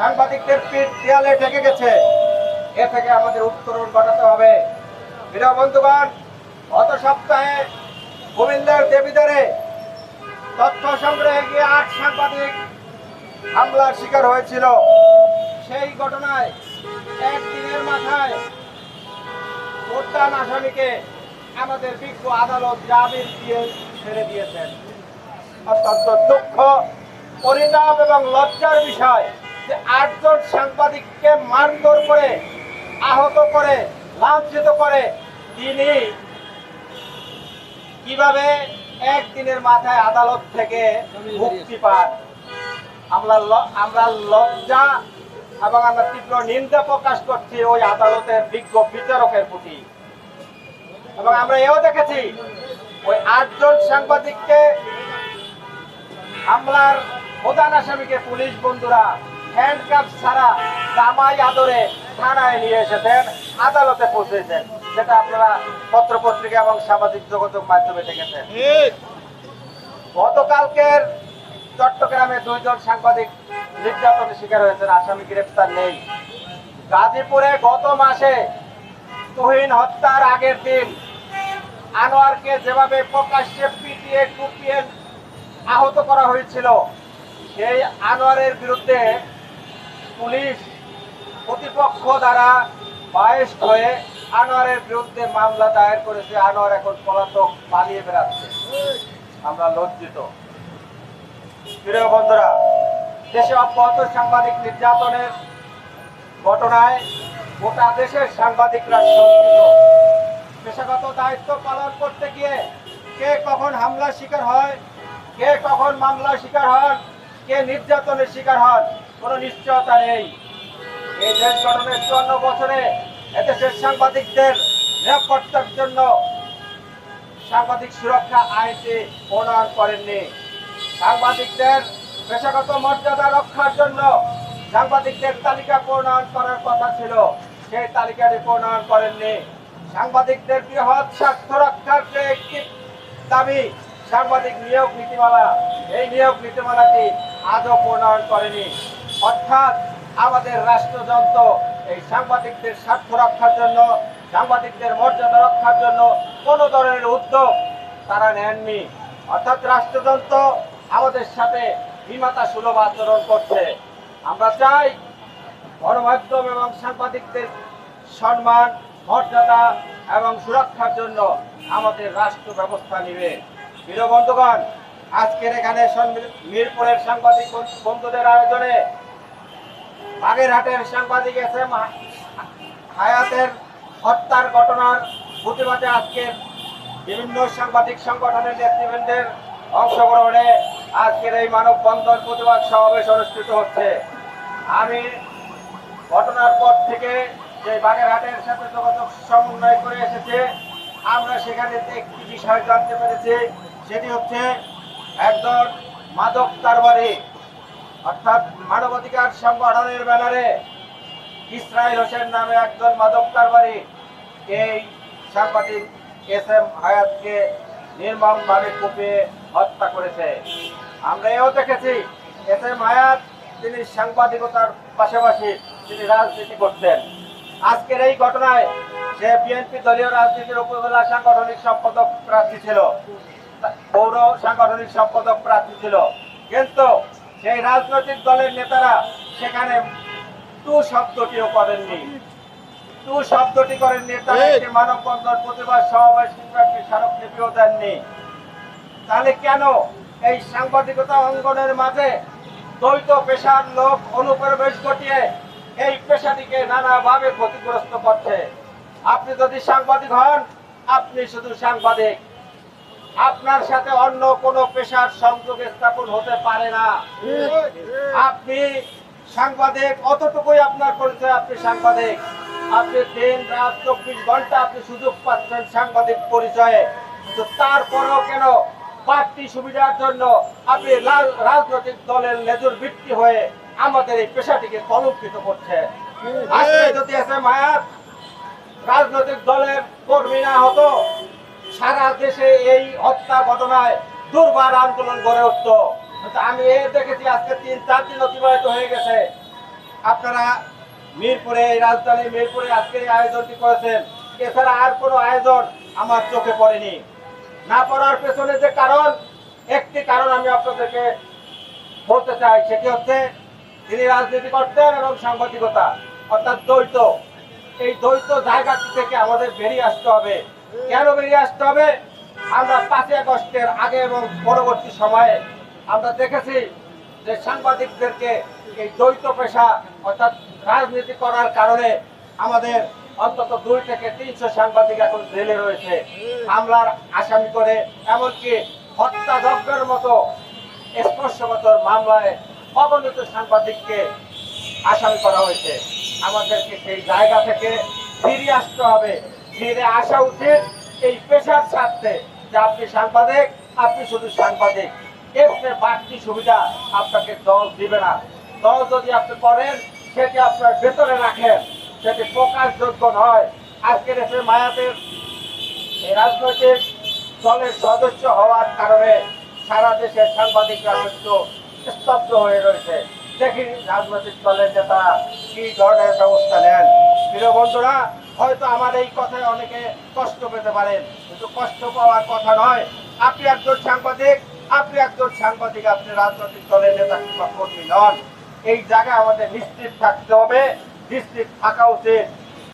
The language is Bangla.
সাংবাদিকদের পিঠ দেয়ালে ঠেকে গেছে। এ থেকে আমাদের উত্তরণ ঘটাতে হবে। প্রিয় বন্ধুগণ, গত সপ্তাহে কুমিল্লার দেবীদারে তথ্য সংগ্রহে গিয়ে আট সাংবাদিক হামলার শিকার হয়েছিল। সেই ঘটনায় একদিনের মাথায় প্রধান আসামিকে আমাদের বিজ্ঞ আদালত জামিন দিয়ে ছেড়ে দিয়েছেন। অত্যন্ত দুঃখ, পরিতাপ এবং লজ্জার বিষয়। যে আটজন সাংবাদিককে মারধর করে, আহত করে, লাঞ্ছিত করে, তিনি কীভাবে একদিনের মাথায় আদালত থেকে মুক্তি পান? আমরা আমরা লজ্জা এবং আমরা তীব্র নিন্দা প্রকাশ করছি ওই আদালতের বিজ্ঞ বিচারকের প্রতি। এবং আমরা এও দেখেছি, ওই আটজন সাংবাদিককে হামলার প্রধান আসামিকে পুলিশ বন্ধুরা হ্যান্ডকাপ ছাড়া জামাই আদরে থানায় নিয়ে এসেছেন আদালতে পৌঁছেছেন যেটা আপনারা পত্র পত্রিকা এবং সামাজিক যোগাযোগ মাধ্যমে দেখেছেন। গতকালকের চট্টগ্রামে দুইজন সাংবাদিক নির্যাতনের শিকার হয়েছেন আসামি গ্রেপ্তার নেই। গাজীপুরে গত মাসে তুহিন হত্যার আগের দিন আনোয়ারকে যেভাবে প্রকাশ্যে পিটিয়ে কুপিয়ে আহত করা হয়েছিল সেই আনোয়ারের বিরুদ্ধে পুলিশ প্রতিপক্ষ দ্বারা বায়েস্ট হয়ে আনোয়ারের বিরুদ্ধে মামলা দায়ের করেছে। আনোয়ার এখন পলাতক পালিয়ে বেড়াচ্ছে। আমরা লজ্জিত। প্রিয় বন্ধুরা, দেশে অব্যাহত সাংবাদিক নির্যাতনের ঘটনায় গোটা দেশের সাংবাদিকরা শঙ্কিত। পেশাগত দায়িত্ব পালন করতে গিয়ে কে কখন হামলার শিকার হয়, কে কখন মামলার শিকার হন, কে নির্যাতনের শিকার হন কোনো নিশ্চয়তা নেই। এই দেশ গঠনের চুয়ান্ন বছরে এদেশের সাংবাদিকদের নিরাপত্তার জন্য সাংবাদিক সুরক্ষা আইনটি প্রণয়ন করেননি। সাংবাদিকদের পেশাগত মর্যাদা রক্ষার জন্য সাংবাদিকদের তালিকা প্রণয়ন করার কথা ছিল, সেই তালিকাটি প্রণয়ন করেননি। সাংবাদিকদের বৃহৎ স্বার্থ রক্ষার যে একটি দাবি, সাংবাদিক নিয়োগ নীতিমালা, এই নিয়োগ নীতিমালাটি আজও প্রণয়ন করেনি। অর্থাৎ আমাদের রাষ্ট্রযন্ত্র এই সাংবাদিকদের স্বার্থ রক্ষার জন্য, সাংবাদিকদের মর্যাদা রক্ষার জন্য কোনো ধরনের উদ্যোগ তারা নেননি। অর্থাৎ রাষ্ট্রযন্ত্র আমাদের সাথে বিমাতা সুলভ আচরণ করছে। আমরা চাই গণমাধ্যম এবং সাংবাদিকদের সম্মান, মর্যাদা এবং সুরক্ষার জন্য আমাদের রাষ্ট্র ব্যবস্থা নিবে। প্রিয় বন্ধুগণ, আজকের এখানে মিরপুরের সাংবাদিক বন্ধু- বন্ধুদের আয়োজনে বাগেরহাটের সাংবাদিক এস এম হায়াতের হত্যার ঘটনার প্রতিবাদে আজকে বিভিন্ন সাংবাদিক সংগঠনের নেতৃবৃন্দের অংশগ্রহণে আজকের এই মানববন্ধন প্রতিবাদ সমাবেশ অনুষ্ঠিত হচ্ছে। আমি ঘটনার পর থেকে যে বাগেরহাটের সাথে যোগাযোগ সমন্বয় করে এসেছে, আমরা সেখানে একটি বিষয় জানতে পেরেছি, সেটি হচ্ছে একজন মাদক কারবারি অর্থাৎ মানবাধিকার সংগঠনের ব্যানারে ইসরায়েল হোসেন নামে একজন মাদক কারবারি। এই সাংবাদিক এস এম হায়াতকে নির্মমভাবে কুপিয়ে হত্যা করেছে। আমরা এও দেখেছি, এস এম হায়াত তিনি সাংবাদিকতার পাশাপাশি তিনি রাজনীতি করতেন। আজকের এই ঘটনায় সে বিএনপি দলীয় রাজনীতির উপজেলা সাংগঠনিক সম্পাদক প্রার্থী ছিল। পৌর সাংগঠনিক সম্পাদক প্রার্থী ছিল। কিন্তু সেই রাজনৈতিক দলের নেতারা সেখানে টু শব্দটিও করেননি। টু শব্দটি করেননি তারা একটি মানববন্ধন প্রতিবাদ সমাবেশ কিংবা একটি স্মারকলিপিও দেননি। তাহলে কেন এই সাংবাদিকতা অঙ্গনের মাঝে দ্বৈত পেশার লোক অনুপ্রবেশ ঘটিয়ে এই পেশাটিকে নানাভাবে ক্ষতিগ্রস্ত করছে? আপনি যদি সাংবাদিক হন আপনি শুধু সাংবাদিক। আপনার সাথে অন্য কোনো পেশার সংযোগ স্থাপন হতে পারে না। আপনি সাংবাদিক, অতটুকুই আপনার পরিচয়, আপনি সাংবাদিক। আপনি দিন, রাত, চব্বিশ ঘণ্টা আপনি সুযোগ পাচ্ছেন সাংবাদিক পরিচয়ে। কিন্তু তারপরেও কেন পার্টি সুবিধার জন্য আপনি রাজনৈতিক দলের লেজুর ভিত্তি হয়ে আমাদের এই পেশাটিকে কলঙ্কিত করছে আজকে যদি এসে মায়াত রাজনৈতিক দলের কর্মী না হতো সারা দেশে এই হত্যা ঘটনায় দুর্বার আন্দোলন গড়ে উঠত। আমি এ দেখেছি আজকে তিন, চার দিন অতিবাহিত হয়ে গেছে। আপনারা মিরপুরে, এই রাজধানী মিরপুরে আজকের এই আয়োজনটি করেছেন। এছাড়া আর কোনো আয়োজন আমার চোখে পড়েনি। না পড়ার পেছনে যে কারণ, একটি কারণ আমি আপনাদেরকে বলতে চাই, সেটি হচ্ছে তিনি রাজনীতি করতেন এবং সাংবাদিকতা, অর্থাৎ দ্বৈত। এই দ্বৈত জায়গাটি থেকে আমাদের বেরিয়ে আসতে হবে। কেন বেরিয়ে আসতে হবে? আমরা পাঁচই আগস্টের আগে এবং পরবর্তী সময়ে আমরা দেখেছি যে সাংবাদিকদেরকে এই দ্বৈত পেশা অর্থাৎ রাজনীতি করার কারণে আমাদের অন্তত দুই থেকে তিনশো সাংবাদিক এখন জেলে রয়েছে। হামলার আসামি করে, এমনকি হত্যা যজ্ঞের মতো স্পর্শগতর মামলায় অগণিত সাংবাদিককে আসামি করা হয়েছে। আমাদেরকে সেই জায়গা থেকে ফিরে আসতে হবে। ফিরে আসা উচিত এই পেশার স্বার্থে যে আপনি সাংবাদিক, আপনি শুধু সাংবাদিক। এর বাড়তি সুবিধা আপনাকে দল দিবে না। দল যদি আপনি করেন, সেটি আপনার ভেতরে রাখেন। সেটি প্রকাশযোগ্য নয়। আজকের এসে মায়াতের রাজনৈতিক দলের সদস্য হওয়ার কারণে সারা দেশের সাংবাদিকরা কিন্তু স্তব্ধ হয়ে রয়েছে। দেখি রাজনৈতিক দলের নেতা কি ধরনের ব্যবস্থা নেন। প্রিয় বন্ধুরা হয়তো আমার এই কথায় অনেকে কষ্ট পেতে পারেন, কিন্তু কষ্ট পাওয়ার কথা নয়। আপনি একজন সাংবাদিক, আপনি একজন সাংবাদিক, আপনি রাজনৈতিক দলের নেতা কিংবা কর্মী নন। এই জায়গায় আমাদের নিশ্চিত থাকতে হবে, নিশ্চিত থাকা উচিত।